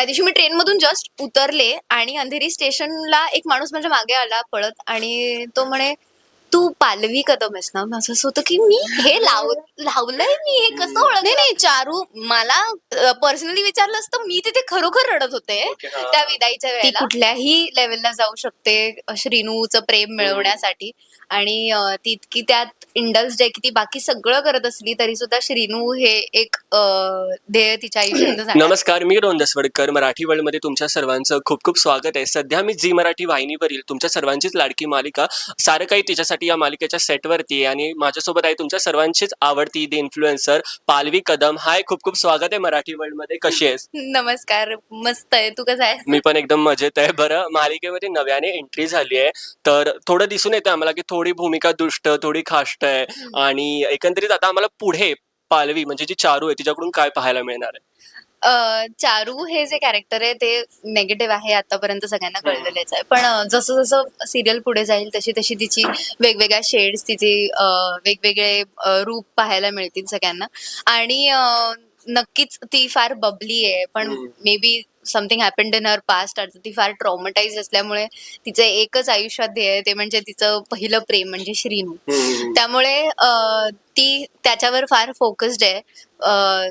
त्या दिवशी मी ट्रेन मधून जस्ट उतरले आणि अंधेरी स्टेशनला एक माणूस माझ्या मागे आला पळत आणि तो म्हणे तू पालवी कदम आहेस ना माझं असं होतं की मी हे लाव लावलंय मी हे कसं ओळख नाही नाही चारू मला पर्सनली विचारलं असतं मी तिथे खरोखर रडत होते त्या विदाईच्या वेळेला. ती कुठल्याही लेवलला जाऊ शकते अ, श्रीनूचं प्रेम मिळवण्यासाठी. आणि अ, ती इतकी त्यात इंडल्स्ड आहे की ती बाकी सगळं करत असली तरी सुद्धा श्रीनू हे एक अ, ध्येय तिच्या आयुष्यात. नमस्कार मी रोहन दसवडकर मराठी वर्ल्डमध्ये तुमच्या सर्वांचं खूप खूप स्वागत आहे. सध्या मी जी मराठी वाहिनीवरील तुमच्या सर्वांचीच लाडकी मालिका सारं काही तिच्यासाठी या मालिकेच्या सेटवरती आहे आणि माझ्यासोबत आहे तुमच्या सर्वांचीच आवडती द इन्फ्लुएन्सर पालवी कदम. हाय खूप खूप स्वागत आहे मराठी वर्ल्डमध्ये कशी आहेस? नमस्कार मस्त आहे. तू कसा आहेस? मी पण एकदम मजेत आहे. बरं मालिकेमध्ये नव्याने एंट्री झाली आहे. तर थोडं दिसून येतं आम्हाला की थोडी भूमिका दुष्ट थोडी खाष्ट आहे. आणि एकंदरीत आता आम्हाला पुढे पालवी म्हणजे जी चारू आहे तिच्याकडून काय पाहायला मिळणार आहे? अ, चारू हे जे कॅरेक्टर आहे ते नेगेटिव्ह आहे आतापर्यंत सगळ्यांना कळलेलेच आहे. पण अ, जसं जसं सिरियल पुढे जाईल तशी तशी तिची वेगवेगळ्या शेड्स तिचे अ, वेगवेगळे अ, रूप पाहायला मिळतील सगळ्यांना. आणि अ, नक्कीच ती फार बबली आहे पण हम्म. Maybe something happened in her past ती फार ट्रॉमटाईज असल्यामुळे तिचं एकच आयुष्यात ध्येय आहे ते म्हणजे तिचं पहिलं प्रेम म्हणजे श्रीनू त्यामुळे अ, ती त्याच्यावर फार फोकस्ड आहे. अ,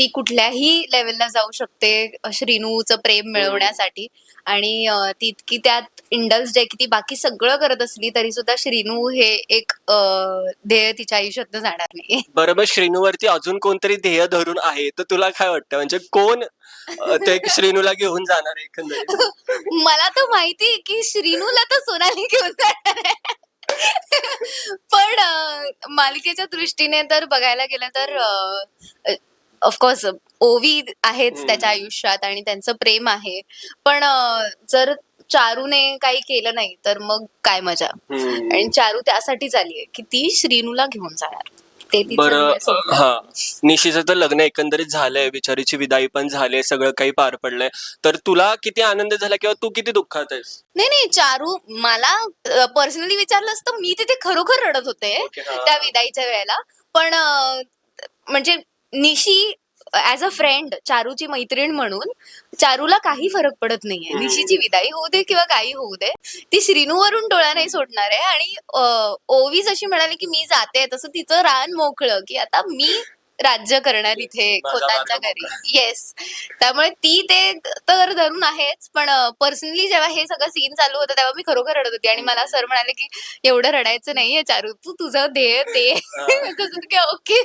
ती कुठल्याही लेवलला जाऊ शकते श्रीनूचं प्रेम मिळवण्यासाठी. आणि ती इतकी त्यात इंडल्स्ड आहे की ती बाकी सगळं करत असली तरी सुद्धा श्रीनू हे एक ध्येय तिच्या आयुष्यात जाणार नाही बरं मग श्रीनूवरती अजून कोणतरी ध्येय धरून आहे तर तुला काय वाटतं? म्हणजे कोण ते श्रीनूला घेऊन जाणार एकंदरीत? मला तर माहिती आहे की श्रीनूला तर सोनाली घेऊन जाणार आहे. पण मालिकेच्या दृष्टीने तर बघायला गेलं तर ऑफकोर्स ओवी आहेच. त्याच्या आयुष्यात आणि त्यांचं प्रेम आहे. पण अ, जर चारूने काही केलं नाही तर मग काय मजा? हम्म. आणि चारू त्यासाठीच आली आहे की ती श्रीनूला घेऊन जाणार. ते तिचं बरं ध्येय सोडणार. हा. निशीचं तर लग्न एकंदरीत झालंय बिचारीची विदाई पण झाली सगळं काही पार पडलंय. तर तुला किती आनंद झाला किंवा तू किती दुःखात आहेस? नाही नाही चारू मला पर्सनली विचारलं असतं मी तिथे खरोखर रडत होते त्या विदाईच्या वेळेला. पण अं, म्हणजे निशी ऍज अ फ्रेंड चारूची मैत्रीण म्हणून चारूला काही फरक पडत नाहीये. निशीची विदाई होऊ दे किंवा काही होऊ दे ती श्रीनूवरून डोळा नाही सोडणार आहे आणि अं, ओवी जशी म्हणाली की मी जाते तसं तिचं रान मोकळं की आता मी राज्य करणार इथे माझा खोतांच्या मार्ग घरी. येस त्यामुळे ती ते तर धरून आहेच पण पर्सनली जेव्हा हे सगळं सीन चालू होतं तेव्हा मी खरोखर रडत होती. आणि मला सर म्हणाले की एवढं रडायचं नाहीये चारू तू तुझं ध्येय ते ओके.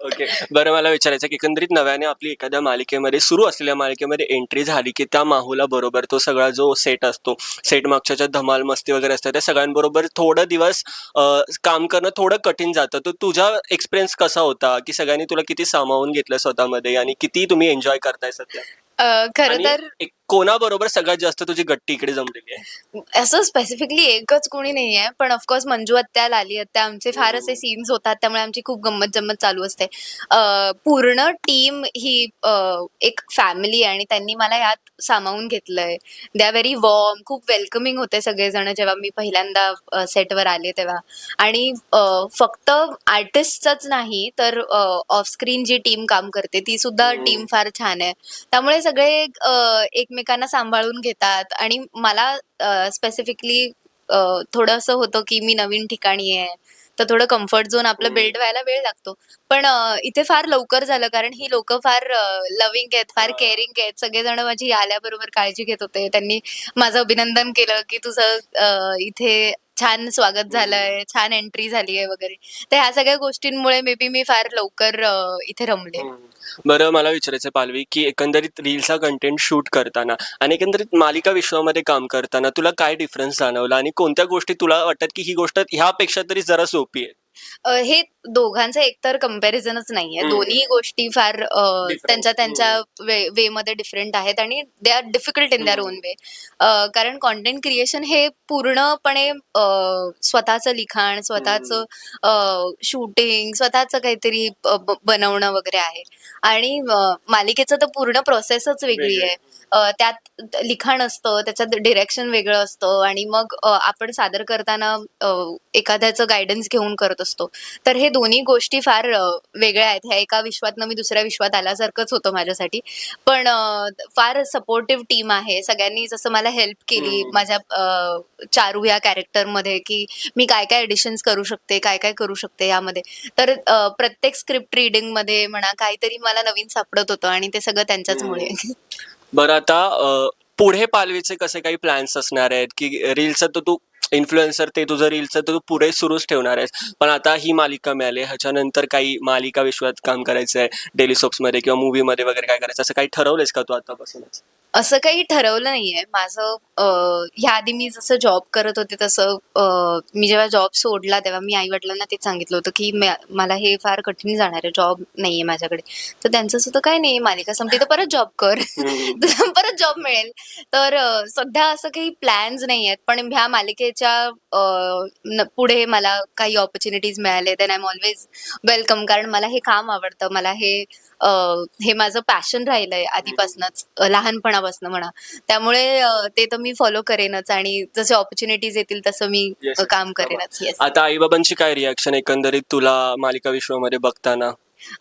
ओके बरं मला विचारायचं की एकंदरीत नव्याने आपली एखाद्या मालिकेमध्ये सुरू असलेल्या मालिकेमध्ये एंट्री झाली की त्या माहूला बरोबर तो सगळा जो सेट असतो सेट मागच्या ज्या धमाल मस्ती वगैरे असतात त्या सगळ्यांबरोबर थोडं दिवस काम करणं थोडं कठीण जातं. तर तुझा एक्सपिरियन्स कसा होता की सगळ्यांनी तुला किती सामावून घेतलं स्वतःमध्ये आणि किती तुम्ही एन्जॉय करताय सध्या? खर आणि तर एक- कोणाबरोबर सगळ्यात जास्त तुझी गट्टी इकडे जमलेली आहे? असं स्पेसिफिकली एकच कोणी नाहीये पण ऑफकोर्स मंजू आत्या लाली आत्या आमचे फार असे सीन्स होतात त्यामुळे आमची खूप गंमत जम्मत चालू असते. अं, पूर्ण टीम ही अं, एक फॅमिली आणि त्यांनी मला यात सामावून घेतलंय. दे आर व्हेरी वॉर्म खूप वेलकमिंग होते सगळेजण जेव्हा मी पहिल्यांदा सेटवर आले तेव्हा. आणि अं, फक्त आर्टिस्टच नाही तर ऑफस्क्रीन जी टीम काम करते ती सुद्धा. टीम फार छान आहे. त्यामुळे सगळे एकमेकांना सांभाळून घेतात आणि मला स्पेसिफिकली थोडं असं होतं की मी नवीन ठिकाणी आहे तर थोडं कम्फर्ट झोन आपलं. बिल्ड व्हायला वेळ लागतो पण इथे फार लवकर झालं कारण ही लोक फार लव्हिंग आहेत फार. केअरिंग आहेत सगळेजण माझी आल्याबरोबर काळजी घेत होते त्यांनी माझं अभिनंदन केलं की तुझं इथे छान स्वागत झालंय छान एंट्री झाली आहे वगैरे. तर ह्या सगळ्या गोष्टींमुळे मे बी मी फार लवकर अं, इथे रमले. बरं मला विचारायचं पालवी की एकंदरीत रीलचा कंटेंट शूट करताना आणि एकंदरीत मालिका विश्वामध्ये काम करताना तुला काय डिफरन्स जाणवला आणि कोणत्या गोष्टी तुला वाटतात की ही गोष्ट ह्यापेक्षा तरी जरा सोपी आहे? अ, हे दोघांचं एकतर कम्पॅरिझनच नाहीये हम्म. दोन्ही गोष्टी फार अ, Different. त्यांच्या त्यांच्या वे वे मध्ये डिफरंट आहेत आणि they are difficult in hmm. Own way कारण कॉन्टेंट क्रिएशन हे पूर्णपणे अ, स्वतःचं लिखाण स्वतःचं शूटिंग स्वतःचं काहीतरी अ, ब- बनवणं वगैरे आहे आणि मालिकेचं तर पूर्ण प्रोसेसच वेगळी. आहे. त्यात लिखाण असतं त्याच्यात डिरेक्शन वेगळं असतं आणि मग आपण सादर करताना एखाद्याचं गायडन्स घेऊन करत असतो. तर हे दोन्ही गोष्टी फार वेगळ्या आहेत. ह्या एका विश्वातनं मी दुसऱ्या विश्वात आल्यासारखंच होतं माझ्यासाठी. पण फार सपोर्टिव्ह टीम आहे. सगळ्यांनी जसं मला हेल्प केली. माझ्या चारू या कॅरेक्टरमध्ये की मी काय काय एडिशन्स करू शकते काय काय करू शकते यामध्ये. तर प्रत्येक स्क्रिप्ट रिडिंगमध्ये म्हणा काहीतरी मला नवीन सापडत होतं आणि ते सगळं त्यांच्याचमुळे. बरं आता पुढे पालवीचे कसे काही प्लॅन्स असणार आहेत? की रील्स तर तू इन्फ्लुएन्सर ते तुझं रीलचं तर तू पुढे सुरूच ठेवणार आहेस. पण आता ही मालिका मिळाली ह्याच्यानंतर काही मालिका विश्वात काम करायचं आहे डेली मध्ये किंवा मूवी मध्ये वगैरे काय करायचं असं काही ठरवलंयस का तू आतापासूनच? असं काही ठरवलं नाहीये. माझं अं, ह्या आधी मी जसं जॉब करत होते तसं अं, मी जेव्हा जॉब सोडला तेव्हा मी आई वडिलांना तेच सांगितलं होतं की मला हे फार कठीण जाणार आहे जॉब नाहीये माझ्याकडे. तर त्यांचं सुद्धा काय नाही मालिका संपली तर परत जॉब कर. तुला परत जॉब मिळेल. तर अं, सध्या असं काही प्लॅन्स नाही आहेत पण ह्या मालिकेच्या अं, न- पुढे मला काही ऑपॉर्च्युनिटीज मिळाले then I am always welcome कारण मला हे काम आवडतं मला हे हे माझं पॅशन राहिलंय आधीपासूनच लहानपणापासून म्हणा. त्यामुळे ते तर मी फॉलो करेनच आणि जसे ऑपॉर्च्युनिटीज येतील तसं मी काम. करेनच. येस आता आईबाबांची काय रिॲक्शन एकंदरीत तुला मालिका विश्वामध्ये बघताना?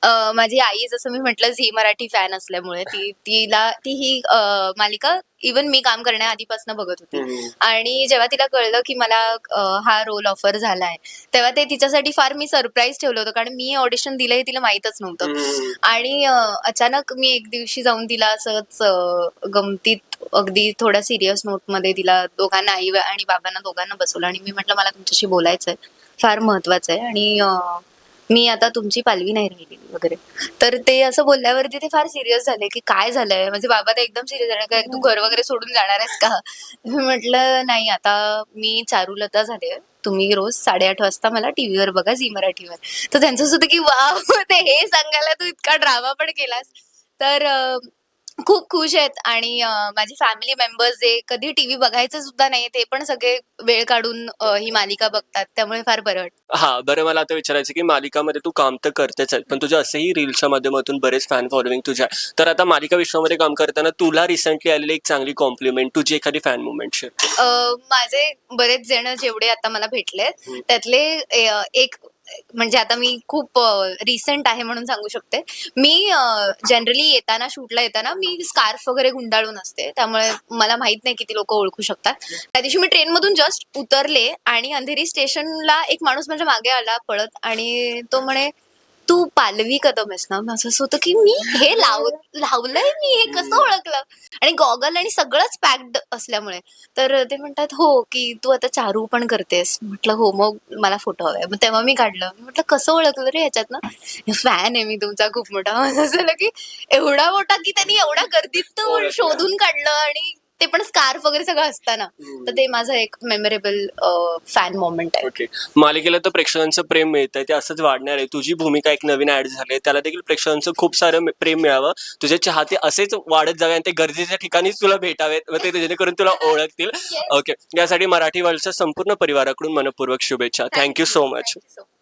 अ, माझी आई जसं मी म्हटलं झी मराठी फॅन असल्यामुळे ती तिला ती ही अ, मालिका इवन मी काम करण्याआधीपासून बघत होती. आणि जेव्हा तिला कळलं की मला अ, हा रोल ऑफर झालाय तेव्हा ते तिच्यासाठी फार मी सरप्राईज ठेवलं होतं कारण मी ऑडिशन दिलं हे तिला माहीतच नव्हतं. आणि अ, अचानक मी एक दिवशी जाऊन तिला असंच अ, गमतीत अगदी थोड्या सिरियस नोटमध्ये तिला दोघांना आई आणि बाबांना दोघांना बसवलं आणि मी म्हटलं मला तुमच्याशी बोलायचंय फार महत्वाचं आहे आणि अ, मी आता तुमची पालवी नाही राहिलेली वगैरे. तर ते असं बोलल्यावरती ते फार सिरियस झाले की काय झालंय? म्हणजे बाबा तर एकदम सिरियस झाले. काय तू घर वगैरे सोडून जाणार आहेस का? मी म्हटलं नाही आता मी चारुलता झाले. तुम्ही रोज साडेआठ वाजता मला टीव्हीवर बघा झी मराठीवर. तर त्यांचं सुद्धा की वा ते हे सांगायला तू इतका ड्रामा पण केलास. तर खूप खुश आहेत आणि अं, माझी फॅमिली मेंबर्स जे कधी टीव्ही बघायचं सुद्धा नाही ते पण सगळे वेळ काढून अं, ही मालिका बघतात त्यामुळे फार बरं वाटतं हा बरं मला आता विचारायचं की मालिकामध्ये तू काम तर करतेच आहे पण तुझे असेही रील्सच्या माध्यमातून बरेच फॅन फॉलोविंग तुझ्या आहे. तर आता मालिका विश्वामध्ये काम करताना तुला रिसेंटली आलेली एक चांगली कॉम्प्लिमेंट तुझी एखादी फॅन मुवमेंट शेअर अ, माझे बरेच जण जेवढे आता मला भेटले. त्यातले अ, एक म्हणजे आता मी खूप रिसेंट आहे म्हणून सांगू शकते. मी जनरली येताना शूटला येताना मी स्कार्फ वगैरे गुंडाळून असते. त्यामुळे मला माहीत नाही किती लोक ओळखू शकतात. त्या दिवशी मी ट्रेन मधून जस्ट उतरले आणि अंधेरी स्टेशनला एक माणूस माझ्या मागे आला पळत आणि तो म्हणे तू पालवी कदम आहेस ना माझं असं होतं की मी हे लाव लावलंय मी हे कसं ओळखलं? आणि गॉगल आणि सगळंच पॅक्ड असल्यामुळे. तर ते म्हणतात हो की तू आता चारू पण करतेस. म्हटलं हो मग मला फोटो हवाय मग तेव्हा मी काढलं. मी म्हटलं कसं ओळखलं रे ह्याच्यात ना? फॅन आहे मी तुमचा खूप मोठा. असं झालं की एवढा मोठा की त्यांनी एवढा गर्दीत तो ओळखलं. शोधून काढलं आणि ते पण स्कार्फ वगैरे सगळं असताना. तर ते माझं एक मेमोरेबल फॅन मोमेंट आहे. ओके मालिकेला तर प्रेक्षकांचं प्रेम मिळतंय. ते असंच वाढणार आहे. तुझी भूमिका एक नवीन ऍड झाली त्याला देखील प्रेक्षकांचं खूप सारं मे- प्रेम मिळावं. तुझे चाहते असेच वाढत जावे आणि ते गरजेच्या ठिकाणीच तुला भेटावेत व ते जेणेकरून तुला ओळखतील. ओके यासाठी मराठी वर्ल्डच्या संपूर्ण परिवाराकडून मनपूर्वक शुभेच्छा. Thank you so much Thank you so much.